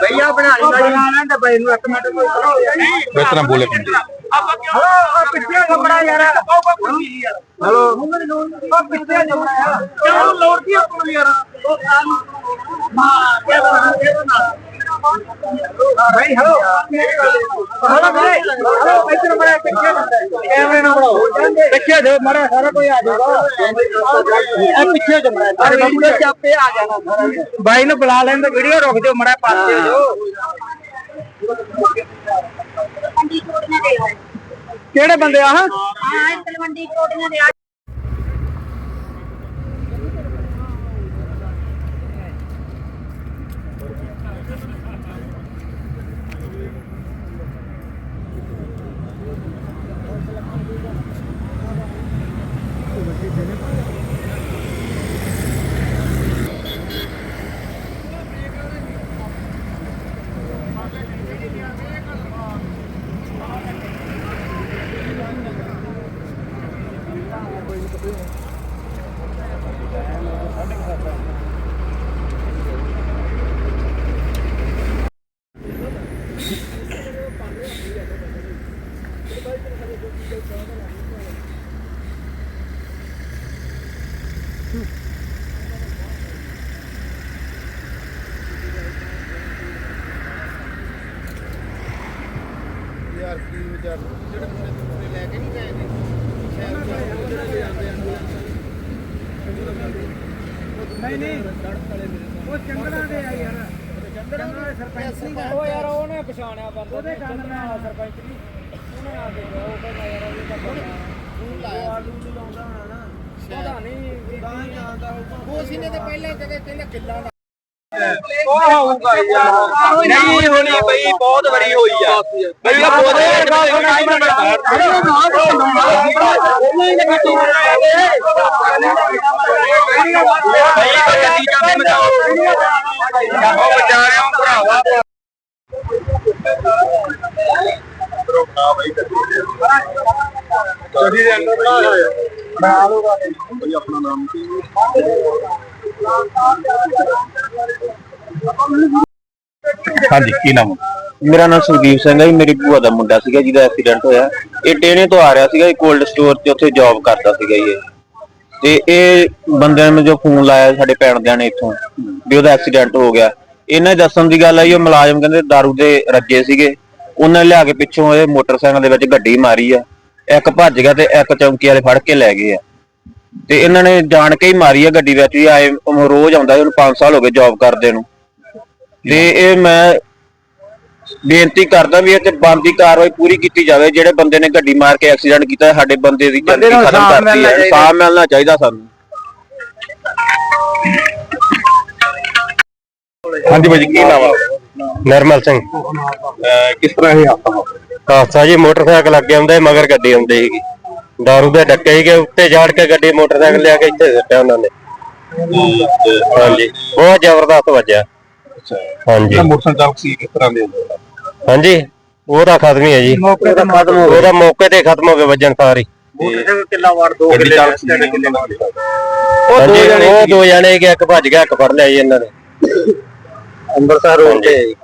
ਭਈਆ ਬਣਾ ਲਈ ਗਾੜੀ ਨਾਲ ਤੇ ਬਈ ਨੂੰ ਇੱਕ ਮਿੰਟ ਕੋਈ ਕਰੋ ਇਸ ਤਰ੍ਹਾਂ ਬੋਲੇ ਹਲੋ। ਆ ਪਿੱਛੇ ਜੰਮਣਾ ਯਾਰ ਹਲੋ ਆ ਪਿੱਛੇ ਜੰਮਣਾ ਯਾਰ ਕਿਉਂ ਲੋੜ ਕੀ ਆਪਾਂ ਨੂੰ ਯਾਰ। ਮਾਂ ਕੇ ਬਣਾ ਕੇ ਬਣਾ ਭਾਈ ਹਲੋ ਹਲੋ ਭਾਈ ਹਲੋ ਇੱਧਰ ਮੜਾ ਕੈਮਰੇ ਨਾਲ ਬਣਾਓ ਪਿੱਛੇ ਦੇ ਮੜਾ ਸਾਰਾ ਕੋਈ ਆ ਜਾਊਗਾ ਇਹ ਪਿੱਛੇ ਜੰਮਣਾ ਅਰੇ ਵੀਡੀਓ ਚਾਪੇ ਆ ਜਾਣਾ ਸਾਰਾ ਭਾਈ ਨੂੰ ਬੁਲਾ ਲੈਣ ਤੇ ਵੀਡੀਓ ਰੁਕ ਜਾਓ ਮੜਾ ਪਾਸੇ ਹੋ ਆਏ ਕਿਹੜੇ ਬੰਦੇ ਆ ਹਾਂ ਤਲਵੰਡੀ ਕੋਟੀਆਂ ਦੇ ਯਾਰ ਕੀ ਵਿਚਾਰ ਜਿਹੜੇ ਮੁੰਡੇ ਤੁਸੀਂ ਲੈ ਕੇ ਨਹੀਂ ਗਏ ਨੇ ਸ਼ਹਿਰ ਚ ਉਹ ਜਿਹੜੇ ਜਾਂਦੇ ਨਹੀਂ ਨਹੀਂ। ਉਹ ਚੰਗਲਾ ਦੇ ਆ ਯਾਰ। ਚੰਗਲਾ ਦੇ ਸਰਪੰਚ ਨਹੀਂ ਉਹ ਯਾਰ ਉਹਨੇ ਪਛਾਣਿਆ ਬੰਦਾ। ਉਹਦੇ ਕੰਨ ਨਾਲ ਸਰਪੰਚ ਨਹੀਂ ਉਹਨੇ ਆ ਕੇ ਉਹ ਕਹਿੰਦਾ ਯਾਰ ਇਹ ਤਾਂ ਫੋਨ ਲਾਇਆ ਆਲੂ ਨਹੀਂ ਲਾਉਂਦਾ ਹੋਣਾ ਨਾ। ਪਤਾ ਨਹੀਂ ਗਾਂ ਜਾਂਦਾ ਉਹ ਸੀ ਨੇ ਤੇ ਪਹਿਲਾਂ ਕਦੇ ਕਹਿੰਦਾ ਕਿੱਲਾ ਦਾ। ਉਹ ਹੋਊਗਾ ਯਾਰ। ਨਹੀਂ ਹੋਣੀ ਬਈ ਬਹੁਤ ਬੜੀ ਹੋਈ ਆ। ਬਈ ਬੋਲੇ ਬਈ ਦੇ ਅੰਦਰ ਬਣਾ ਹੋਇਆ ਬਣਾ ਲੂਗਾ ਬਈ ਆਪਣਾ ਨਾਮ ਕੀ ਹਾਂਜੀ ਕੀ ਨਾਮ ਮੇਰਾ ਨਾਮ ਸੁਖਦੀਪ ਸਿੰਘ ਹੈ ਜੀ ਮੇਰੀ ਭੂਆ ਦਾ ਮੁੰਡਾ ਸੀਗਾ ਜਿਹਦਾ ਐਕਸੀਡੈਂਟ ਹੋਇਆ। ਇਹ ਟੇਨੇ ਤੋਂ ਆ ਰਿਹਾ ਸੀਗਾ ਇਹ ਕੋਲਡ ਸਟੋਰ ਤੇ ਉੱਥੇ ਜੌਬ ਕਰਦਾ ਸੀਗਾ ਜੀ ਇਹ। ਤੇ ਇਹ ਬੰਦਿਆਂ ਨੇ ਜੋ ਫੋਨ ਲਾਇਆ ਸਾਡੇ ਪਿੰਡਿਆਂ ਨੇ ਇੱਥੋਂ ਵੀ ਉਹਦਾ ਐਕਸੀਡੈਂਟ ਹੋ ਗਿਆ। ਇਹਨਾਂ ਦੇ ਦੱਸਣ ਦੀ ਗੱਲ ਆਈ ਉਹ ਮੁਲਾਜ਼ਮ ਕਹਿੰਦੇ दारू ਦੇ ਰੱਜੇ ਸੀਗੇ। ਉਹਨਾਂ ਨੇ ਲਿਆ ਕੇ ਪਿੱਛੋਂ ਇਹ ਮੋਟਰਸਾਈਕਲ ਦੇ ਵਿੱਚ ਗੱਡੀ ਮਾਰੀ ਆ। ਇੱਕ ਭੱਜ ਗਿਆ ਤੇ ਇੱਕ ਚੌਂਕੀ ਵਾਲੇ ਫੜ ਕੇ ਲੈ ਗਏ ਆ। ਤੇ ਇਹਨਾਂ ਨੇ ਜਾਣ ਕੇ ਹੀ ਮਾਰੀ ਆ ਗੱਡੀ ਵਿੱਚ ਵੀ ਆਏ ਉਹ ਰੋਜ਼ ਆਉਂਦਾ ਸੀ, ਉਹਨੂੰ 5 ਸਾਲ ਹੋ ਗਏ ਜੌਬ ਕਰਦੇ ਨੂੰ। ਤੇ ਇਹ ਮੈਂ ਬੇਨਤੀ ਕਰਦਾ ਵੀ ਇਹ ਤੇ ਬਣਦੀ ਕਾਰਵਾਈ ਪੂਰੀ ਕੀਤੀ ਜਾਵੇ ਜਿਹੜੇ ਬੰਦੇ ਨੇ ਗੱਡੀ ਮਾਰ ਕੇ ਐਕਸੀਡੈਂਟ ਕੀਤਾ ਸਾਡੇ ਬੰਦੇ ਦੀ ਬੰਦੇ ਜ਼ਿੰਦਗੀ ਨੂੰ ਖਤਮ ਇਨਸਾਫ਼ ਕਰਤੀ ਮਿਲਣਾ ਹੈ। ਚਾਹੀਦਾ। ਇਨਸਾਫ ਮਿਲਣਾ ਚਾਹੀਦਾ ਸਾਨੂੰ। ਹਾਂਜੀ ਭਾਜੀ ਕੀ ਨਾਮ ਆ? ਨਰਮਲ ਸਿੰਘ। ਕਿਸ ਤਰ੍ਹਾਂ ਇਹ ਹਾਦਸਾ ਹਾਦਸਾ ਜੀ ਮੋਟਰਸਾਈਕਲ ਅੱਗੇ ਆਉਂਦੇ ਮਗਰ ਗੱਡੀ ਆਉਂਦੀ ਸੀਗੀ। ਦਾਰੂ ਦੇ ਡੱਕੇ ਸੀਗੇ ਉੱਤੇ ਝਾੜ ਕੇ ਗੱਡੀ ਮੋਟਰਸਾਈਕਲ ਲਿਆ ਕੇ ਇੱਥੇ ਸੁੱਟਿਆ ਉਹਨਾਂ ਨੇ। ਹਾਂਜੀ ਬਹੁਤ ਜ਼ਬਰਦਸਤ ਵੱਜਿਆ। ਹਾਂਜੀ। ਮੋਟਰਸਾਈਕਲ ਚਾਲਕ ਸੀ ਕਿਸ ਤਰ੍ਹਾਂ ਦੇ ਹੁੰਦੇ ਹਾਂਜੀ ਉਹਦਾ ਖਤਮ ਹੀ ਹੈ ਜੀ। ਮੌਕੇ ਤੇ ਖਤਮ ਹੋ ਉਹਦਾ ਮੌਕੇ ਤੇ ਖਤਮ ਹੋ ਗਿਆ ਵੱਜਣ ਸਾਰੀ ਗਿਆ ਕਿੱਲਾ ਵਾਰ ਦੋ ਗੱਡੀ ਚਾਲਕ ਸੀ ਕਿੰਨੇ ਨਾਲ ਉਹ ਦੋ ਜਣੇ ਉਹ ਦੋ ਜਣੇ ਕਿ ਇੱਕ ਭੱਜ ਗਿਆ ਇੱਕ ਫੜ ਲਿਆ ਜੀ ਇਹਨਾਂ ਨੇ। ਅੰਮ੍ਰਿਤਸਰ ਰੋਡ ਤੇ